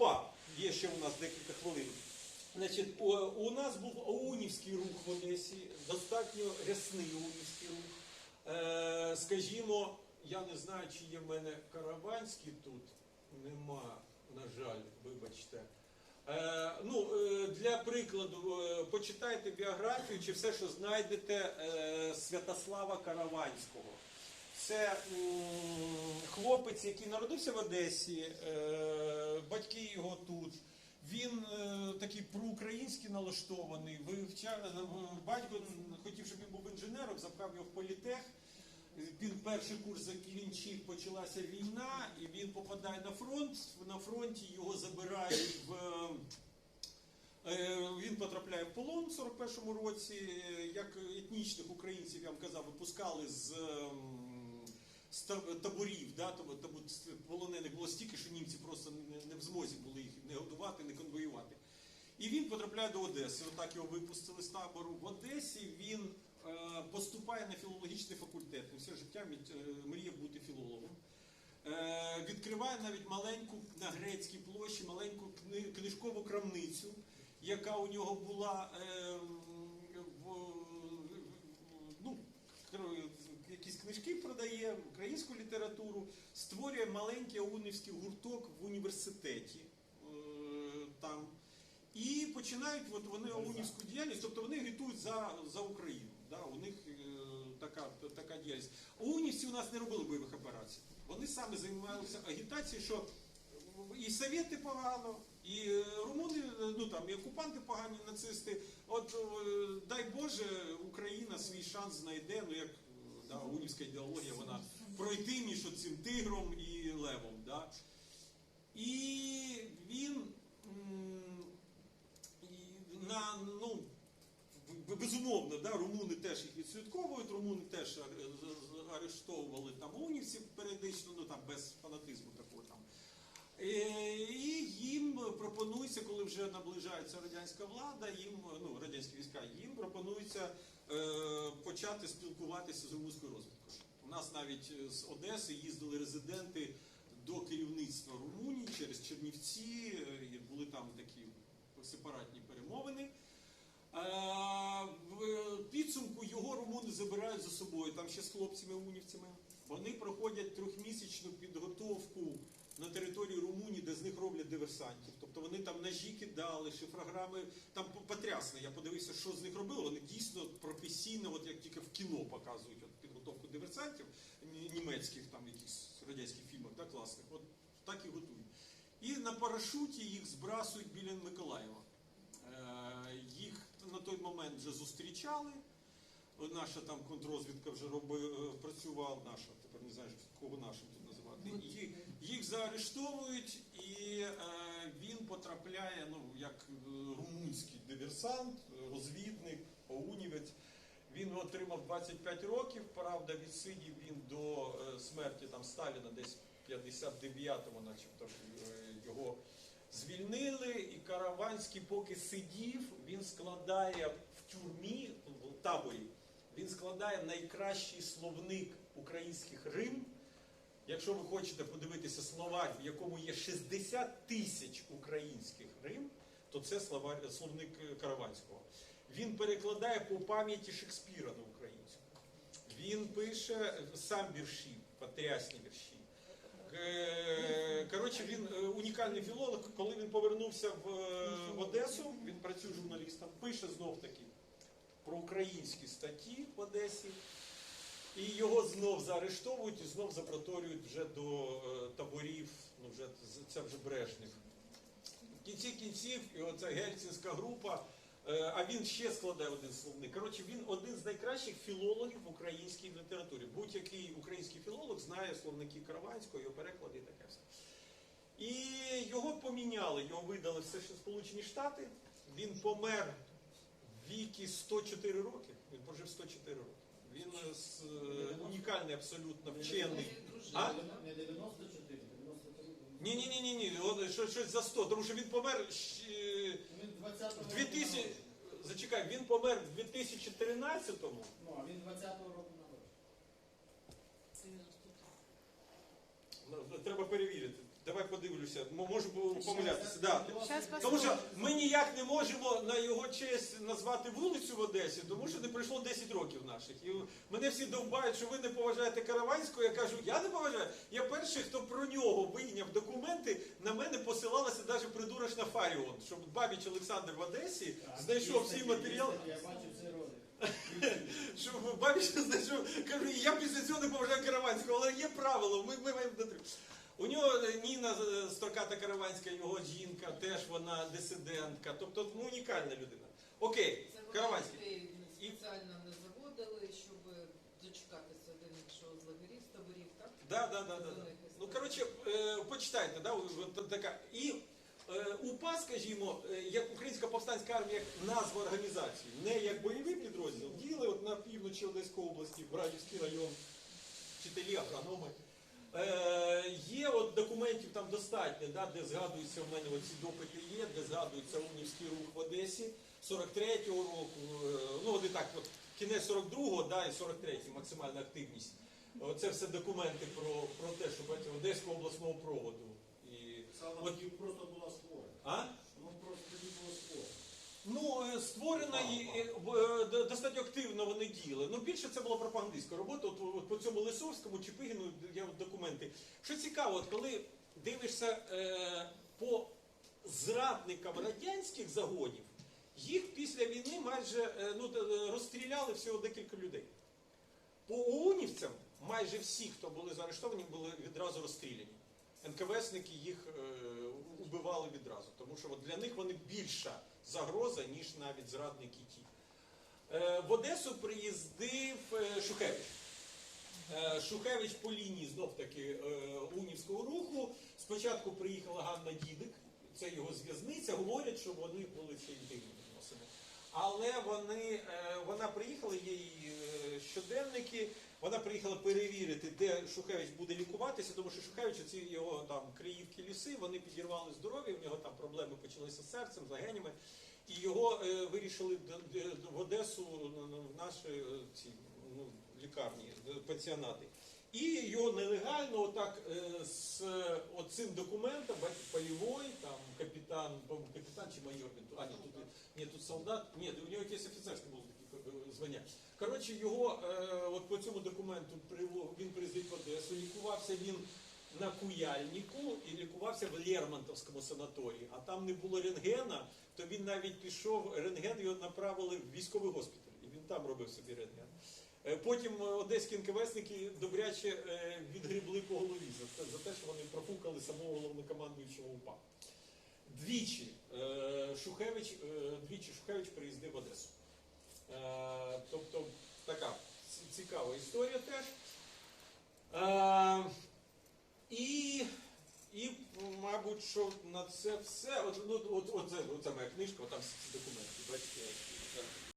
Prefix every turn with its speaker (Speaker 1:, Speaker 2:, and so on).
Speaker 1: УПА. Є ще у нас декілька хвилин. Значить, у, нас був ОУНівський рух в Одесі, достатньо рясний ОУНівський рух. Е, скажімо, я не знаю, чи є в мене Караванський тут. Нема, на жаль, вибачте. Е, ну, е, для прикладу, е, почитайте біографію чи все, що знайдете е, Святослава Караванського. Це м, хлопець, який народився в Одесі, е, батьки його тут. Він е, такий проукраїнський налаштований. Вивчав е, батько хотів, щоб він був інженером, запхав його в політех. Він перший курс закінчив, почалася війна, і він попадає на фронт. На фронті його забирають в. Е, Він потрапляє в полон в 41-му році. Е, Як етнічних українців, я вам казав, випускали з, ем, з таборів. Да? Тому полонених було стільки, що німці просто не, в змозі були їх не годувати, не конвоювати. І він потрапляє до Одеси. Отак його випустили з табору. В Одесі він е, поступає на філологічний факультет. Він все життя е, мріяв бути філологом. Е, відкриває навіть маленьку на грецькій площі, маленьку книжкову крамницю, яка у нього була е, в, ну, книжки продає, українську літературу, створює маленький аунівський гурток в університеті. е, там. І починають от вони аунівську діяльність, тобто вони агітують за, за Україну. Да? У них е, така, така діяльність. Аунівці у нас не робили бойових операцій. Вони саме займалися агітацією, що і совєти погано, і е, румуни, е, ну там і окупанти погані, нацисти. От дай Боже, Україна свій шанс знайде, ну як да, аунівська ідеологія, вона пройти між цим тигром і левом. Да? І він на, ну, безумовно, да, румуни теж їх відслідковують, румуни теж з- арештовували там унівців періодично, ну там без фанатизму такого там. Е, І їм пропонується, коли вже наближається радянська влада, їм ну радянські війська, їм пропонується е, почати спілкуватися з румунською розвідкою. У нас навіть е, з Одеси їздили резиденти до керівництва Румунії через Чернівці, е, були там такі сепаратні перемовини. Е, В підсумку його румуни забирають за собою, там ще з хлопцями-унівцями. Вони проходять трьохмісячну підготовку на території Румунії, де з них роблять диверсантів. Тобто вони там ножі кидали, шифрограми, там потрясно. Я подивився, що з них робили. Вони дійсно тільки в кіно показують от підготовку диверсантів, німецьких там якихось радянських фільмах, да, класних. От так і готують. І на парашуті їх збрасують біля Миколаєва. Е, Їх на той момент вже зустрічали. Наша там контррозвідка вже роби, е, працювала, наша, тепер не знаю, кого нашим тут називати. Їх, їх заарештовують, і е, він потрапляє, ну, як е, румунський диверсант, розвідник, оунівець. Він отримав 25 років, правда, відсидів він до е, смерті там Сталіна десь 59-му, начебто е, його звільнили, і Караванський, поки сидів, він складає в тюрмі, в таборі, він складає найкращий словник українських рим. Якщо ви хочете подивитися словарь, в якому є 60 тисяч українських рим, то це словник е, Караванського. Він перекладає по пам'яті Шекспіра на українську. Він пише сам вірші, потрясні вірші. Е, Коротше, він е, унікальний філолог. Коли він повернувся в, е, Одесу, він працює журналістом, пише знов таки про українські статті в Одесі. І його знов заарештовують і знов запроторюють вже до таборів, ну вже це вже Брежнев. В кінці кінців, і оця гельсінська група, а він ще складає один словник. Коротше, він один з найкращих філологів в українській літературі. Будь-який український філолог знає словники Караванського, його переклади і таке все. І його поміняли, його видали в США Сполучені Штати. Він помер в віки 104 роки. Він прожив 104 роки. Він е, е, унікальний абсолютно вчений. А?
Speaker 2: Не 94, 93.
Speaker 1: Ні, ні, ні, ні, ні. Щось, за 100, тому що він помер ще-
Speaker 2: 20-го
Speaker 1: в 2000... Зачекай, він помер в 2013-му.
Speaker 2: Ну, а він 20-го року
Speaker 1: м- можу помилятися. Да. Тому що ми ніяк не можемо на його честь назвати вулицю в Одесі, тому що не пройшло 10 років наших. І мене всі довбають, що ви не поважаєте Караванського. Я кажу, я не поважаю. Я перший, хто про нього вийняв документи, на мене посилалася навіть придурочна Фаріон, щоб Бабіч Олександр в Одесі знайшов всі матеріали.
Speaker 2: Я бачу цей ролик.
Speaker 1: Що Бабіч знайшов, кажу, я після цього не поважаю Караванського, але є правило, ми маємо дотримуватися. У нього е, Ніна е, Строката Караванська, його жінка, теж вона дисидентка, тобто ну, унікальна людина. Окей, Караванський.
Speaker 3: спеціально не заводили, щоб дочекатися один іншого з лагерів, з таборів, так?
Speaker 1: Да, да, да, да, да. Ну, коротше, е, почитайте, да, от така. І УПА, скажімо, як Українська повстанська армія, як назва організації, не як бойовий підрозділ, діяли от на півночі Одеської області, Братівський район, вчителі, агрономи. Е, є от документів там достатньо, да, де згадуються, в мене оці допити є, де згадується Унівський рух в Одесі 43-го року, е, ну от і так, от, кінець 42-го, да, і 43-й максимальна активність. Оце все документи про, про те, що бачите, Одеського обласного проводу. І,
Speaker 4: Саме
Speaker 1: От-
Speaker 4: просто була створена.
Speaker 1: а?
Speaker 4: Воно просто тоді було створено.
Speaker 1: Ну, е, створена і е, достатньо активно вони діяли. Ну, більше це була пропагандистська робота. От, от по цьому Лисовському, Чепигіну є от документи. Що цікаво, от коли дивишся е, по зрадникам радянських загонів, їх після війни майже е, ну, е, розстріляли всього декілька людей. По ОУНівцям майже всі, хто були заарештовані, були відразу розстріляні. НКВСники їх е, убивали відразу, тому що от для них вони більша загроза, ніж навіть зрадники ті. Е, в Одесу приїздив е, Шухевич. Е, Шухевич по лінії знов таки е, унівського руху. Спочатку приїхала Ганна Дідик, це його зв'язниця. Говорять, що вони були ще інтимні відносини. Але вони, вона приїхала, е, щоденники. Вона приїхала перевірити, де Шухевич буде лікуватися, тому що Шухевич, ці його там Криївки ліси, вони підірвали здоров'я, в нього там проблеми почалися з серцем, з легенями. І його е, вирішили в Одесу на- на- в наші е, ці ну, лікарні, е, пансіонати. І його нелегально отак е, з е, оцим документом, полівой, там капітан, капітан чи майор, а ні, тут, ні, тут солдат, ні, у нього якесь офіцерське було таке е, звання. Коротше, його от по цьому документу він приїздить в Одесу, лікувався він на Куяльнику і лікувався в Лермонтовському санаторії, а там не було рентгена, то він навіть пішов, рентген його направили в військовий госпіталь, і він там робив собі рентген. Е, Потім е, одеські НКВСники добряче е, відгрібли по голові за, те- за те, що вони профукали самого головнокомандуючого УПА. Двічі Шухевич, двічі Шухевич приїздив в Одесу. Тобто така цікава історія теж. І, і, мабуть, що на це все. От, ну, от, от, це, оце моя книжка, от там всі ці документи. Бачите,